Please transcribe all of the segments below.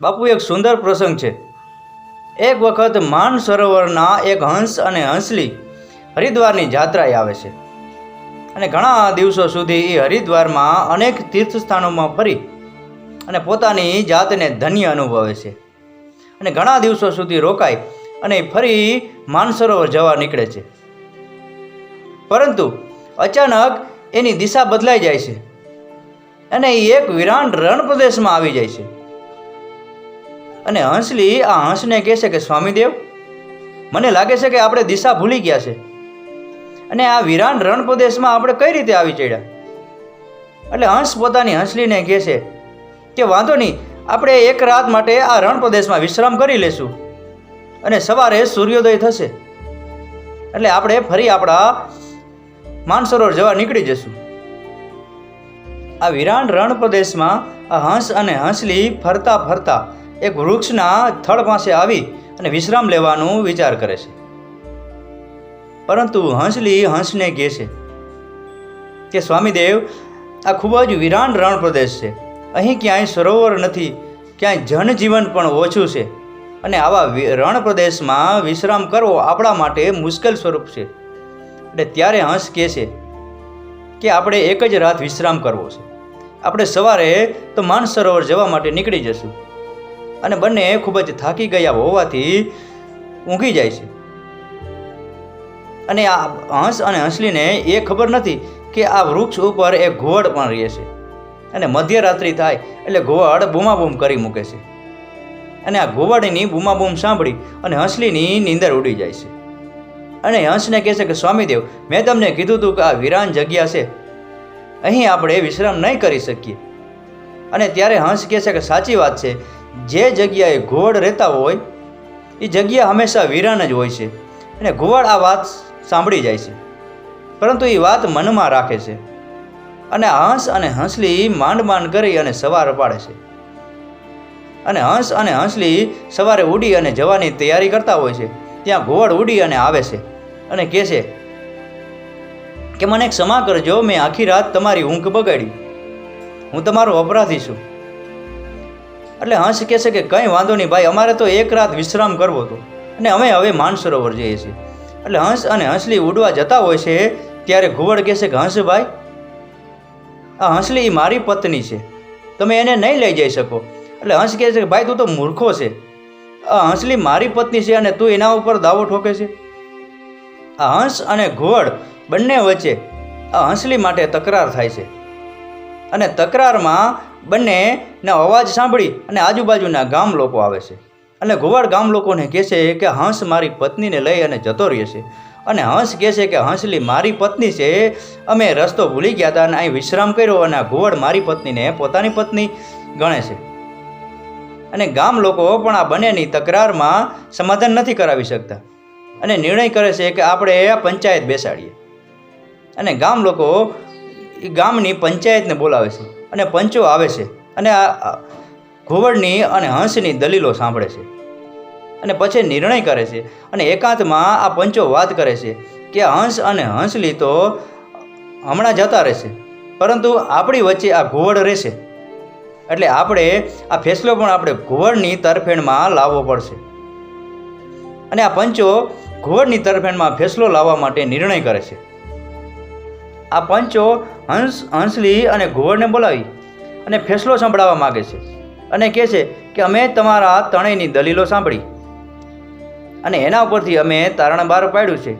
બાપુ, એક સુંદર પ્રસંગ છે. એક વખત માન સરોવરના એક હંસ અને હંસલી હરિદ્વારની જાત્રાએ આવે છે. અને ઘણા દિવસો સુધી એ હરિદ્વારમાં અનેક તીર્થસ્થાનોમાં ફરી અને પોતાની જાતને ધન્ય અનુભવે છે. અને ઘણા દિવસો સુધી રોકાય અને ફરી માનસરોવર જવા નીકળે છે. પરંતુ અચાનક એની દિશા બદલાઈ જાય છે. અને એ એક વિરાન રણ પ્રદેશમાં આવી જાય છે. અને હંસલી આ હંસને કહે છે કે, સ્વામીદેવ, મને લાગે છે કે આપણે દિશા ભૂલી ગયા છે. અને આ વિરાન રણ પ્રદેશમાં આપણે કઈ રીતે આવી ચડ્યા? એટલે હંસ પોતાની હંસલીને કહે છે કે, વાંધો નહીં, આપણે એક રાત માટે આ રણ પ્રદેશમાં વિશ્રામ કરી લેશું અને સવારે સૂર્યોદય થશે. એટલે આપણે ફરી આપણા માનસરોવર જવા નીકળી જશું. આ વિરાન રણ પ્રદેશમાં આ હંસ અને હંસલી ફરતા ફરતા એક વૃક્ષના થળ પાસે આવી અને વિશ્રામ લેવાનું વિચાર કરે છે. પરંતુ હંસલી હંસને કહે છે કે, સ્વામીદેવ, આ ખૂબ જ વિરાન રણ પ્રદેશ છે. અહીં ક્યાંય સરોવર નથી, ક્યાંય જનજીવન પણ ઓછું છે. અને આવા રણ પ્રદેશમાં વિશ્રામ કરવો આપણા માટે મુશ્કેલ સ્વરૂપ છે. એટલે ત્યારે હંસ કહે છે કે, આપણે એક જ રાત વિશ્રામ કરવો છે. આપણે સવારે તો માનસરોવર જવા માટે નીકળી જશું. અને બંને ખૂબ જ થાકી ગયા હોવાથી ઊંઘી જાય છે. અને આ હંસ અને હંસલીને એ ખબર નથી કે આ વૃક્ષ ઉપર એક ઘુવડ પણ રહે છે. અને મધ્યરાત્રિ થાય એટલે ઘુવડ બૂમાબૂમ કરી મૂકે છે. અને આ ઘોવાડીની બૂમાબૂમ સાંભળી અને હંસલીની નીંદર ઉડી જાય છે. અને હંસને કહે છે કે, સ્વામીદેવ, મેં તમને કીધું હતું કે આ વિરાન જગ્યા છે. અહીં આપણે વિશ્રામ નહીં કરી શકીએ. અને ત્યારે હંસ કહે છે કે, સાચી વાત છે. જે જગ્યાએ ઘોડ રહેતા હોય એ જગ્યા હંમેશા વિરાન જ હોય છે અને ઘુવડ આ વાત સાંભળી જાય છે. પરંતુ એ વાત મનમાં રાખે છે અને હંસ અને હંસલી માંડ માંડ કરી અને સવાર પાડે છે. અને હંસ અને હંસલી સવારે ઉડી અને જવાની તૈયારી કરતા હોય છે. ત્યાં ઘોડ ઉડી અને આવે છે અને કહે છે કે, મને ક્ષમા કરજો, મેં આખી રાત તમારી ઊંઘ બગાડી. હું તમારો અપરાધી છું. એટલે હંસ કહે છે કે કંઈ વાંધો નહીં ભાઈ, અમારે તો એક રાત વિશ્રામ કરવો હતો. અને અમે હવે માનસરોવર જઈએ છીએ. એટલે હંસ અને હંસલી ઉડવા જતા હોય છે, ત્યારે ઘુવડ કહે છે કે હંસભાઈ આ હંસલી એ મારી પત્ની છે. તમે એને નહીં લઈ જઈ શકો. એટલે હંસ કહે છે કે, ભાઈ, તું તો મૂર્ખો છે. આ હંસલી મારી પત્ની છે અને તું એના ઉપર દાવો ઠોકે છે. આ હંસ અને ઘુવડ બંને વચ્ચે આ હંસલી માટે તકરાર થાય છે. અને તકરારમાં બંનેના અવાજ સાંભળી અને આજુબાજુના ગામ લોકો આવે છે. અને ઘુવાડ ગામ લોકોને કહે છે કે હંસ મારી પત્નીને લઈ અને જતો રહે છે. અને હંસ કહે છે કે હંસલી મારી પત્ની છે, અમે રસ્તો ભૂલી ગયા હતા અને અહીં વિશ્રામ કર્યો અને ઘુવડ મારી પત્નીને પોતાની પત્ની ગણે છે. અને ગામ લોકો પણ આ બંનેની તકરારમાં સમાધાન નથી કરાવી શકતા. અને નિર્ણય કરે છે કે આપણે પંચાયત બેસાડીએ. અને ગામ લોકો ગામની પંચાયતને બોલાવે છે. અને પંચો આવે છે. અને આ ઘુવડની અને હંસની દલીલો સાંભળે છે. અને પછી નિર્ણય કરે છે અને એકાંતમાં આ પંચો વાત કરે છે કે હંસ અને હંસલી તો હમણાં જતા રહેશે. પરંતુ આપણી વચ્ચે આ ઘુવડ રહેશે. એટલે આપણે આ ફેસલો પણ આપણે ઘુવડની તરફેણમાં લાવવો પડશે. અને આ પંચો ઘુવડની તરફેણમાં ફેસલો લાવવા માટે નિર્ણય કરે છે. આ પંચો હંસ, હંસલી અને ઘુવડને બોલાવી અને ફેસલો સંભળાવવા માગે છે અને કહે છે કે અમે તમારા ત્રણેયની દલીલો સાંભળી. અને એના ઉપરથી અમે તારણ બહાર પાડ્યું છે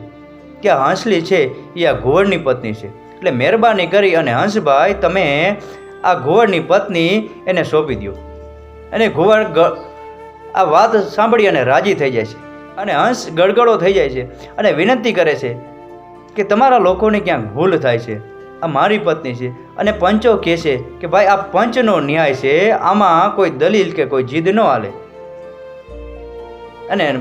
કે હંસલી છે એ આ ઘુવડની પત્ની છે. એટલે મહેરબાની કરી અને હંસભાઈ, તમે આ ઘુવડની પત્ની એને સોંપી દો અને ઘુવડ આ વાત સાંભળી અને રાજી થઈ જાય છે. અને હંસ ગડગડો થઈ જાય છે અને વિનંતી કરે છે કે તમારા લોકોને ક્યાંક ભૂલ થાય છે, આ મારી પત્ની છે અને પંચો કહે છે કે ભાઈ, આ પંચનો ન્યાય છે, આમાં કોઈ દલીલ કે કોઈ જીદ ન હાલે. અને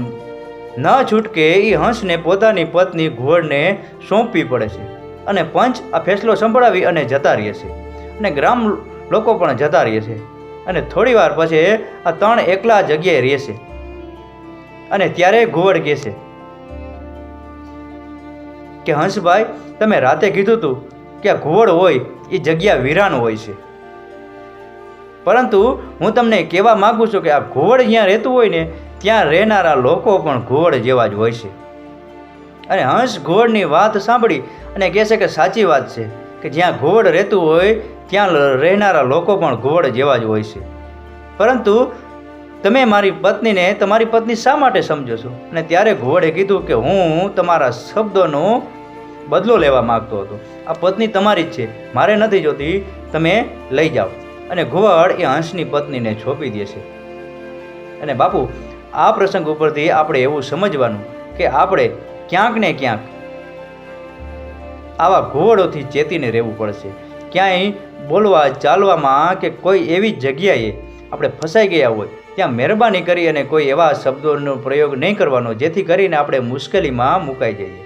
ન છૂટકે એ હંસને પોતાની પત્ની ઘોડને સોંપવી પડે છે. અને પંચ આ ફેસલો સંભળાવી અને જતા રહે છે. અને ગ્રામ લોકો પણ જતા રહે છે. અને થોડી વાર પછી આ ત્રણ એકલા જગ્યાએ રહેશે અને ત્યારે ઘુવડ કહે છે કે હંસભાઈ, તમે રાતે કીધું હતું કે આ ઘુવડ હોય એ જગ્યા વિરાન હોય છે. પરંતુ હું તમને કહેવા માગું છું કે આ ઘુવડ જ્યાં રહેતું હોય ને, ત્યાં રહેનારા લોકો પણ ઘુવડ જેવા જ હોય છે. અને હંસ ઘુવડની વાત સાંભળી અને કહે છે કે સાચી વાત છે કે જ્યાં ઘુવડ રહેતું હોય, ત્યાં રહેનારા લોકો પણ ઘુવડ જેવા જ હોય છે. પરંતુ તમે મારી પત્નીને તમારી પત્ની શા માટે સમજો છો? અને ત્યારે ઘુવડે કીધું કે હું તમારા શબ્દોનો બદલો લેવા માંગતો હતો. આ પત્ની તમારી જ છે. મારે નથી જોતી. તમે લઈ જાઓ. અને ઘુવડ એ હંસની પત્નીને છોપી દે છે. અને બાપુ, આ પ્રસંગ ઉપરથી આપણે એવું સમજવાનું કે આપણે ક્યાંક ને ક્યાંક આવા ઘુવડોથી ચેતીને રહેવું પડશે. ક્યાંય બોલવા, ચાલવામાં કે કોઈ એવી જગ્યાએ આપણે ફસાઈ ગયા હોય, ત્યાં મહેરબાની કરી અને કોઈ એવા શબ્દોનો પ્રયોગ નહીં કરવાનો, જેથી કરીને આપણે મુશ્કેલીમાં મુકાઈ જઈએ.